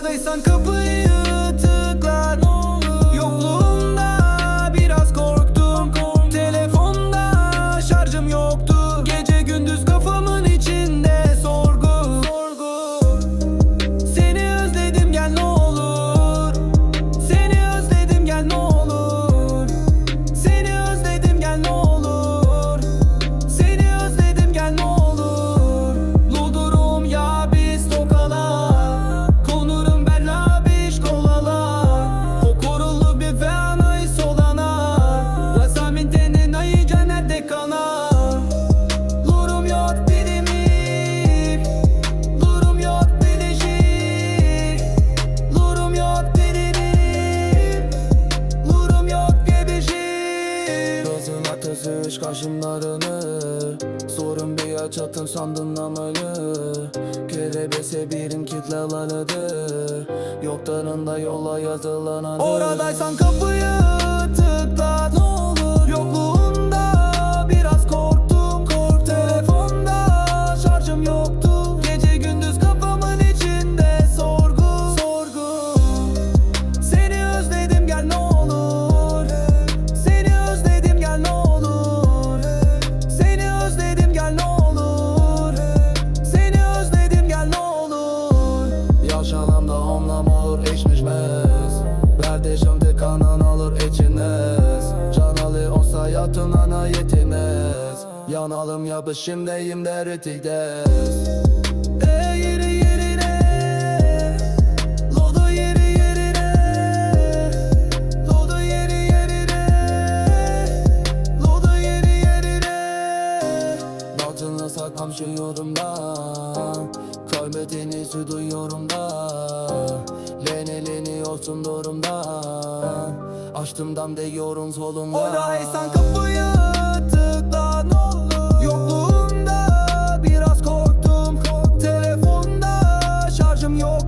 Падай санка бий Ateş kaşımlarını Sorun bir açatın sandın amalı Kerebese birim kitlelanadı Yoklarında yola yazılan adı Oradaysan kapıyı Yaşanamda homlam olur eşmişmez Kardeşimde kanan olur içiniz. Canalı olsa yatın ana yetiniz. Yanalım yapış şimdiyim de ritikdes E yeri yerine Hasretinizi duyuyorum da Leneleniyorsun durumda Açtım dam diyorum solumda. Ola sen kapıyı tıklan olur. Yokluğunda biraz korktum Telefonda şarjım yok.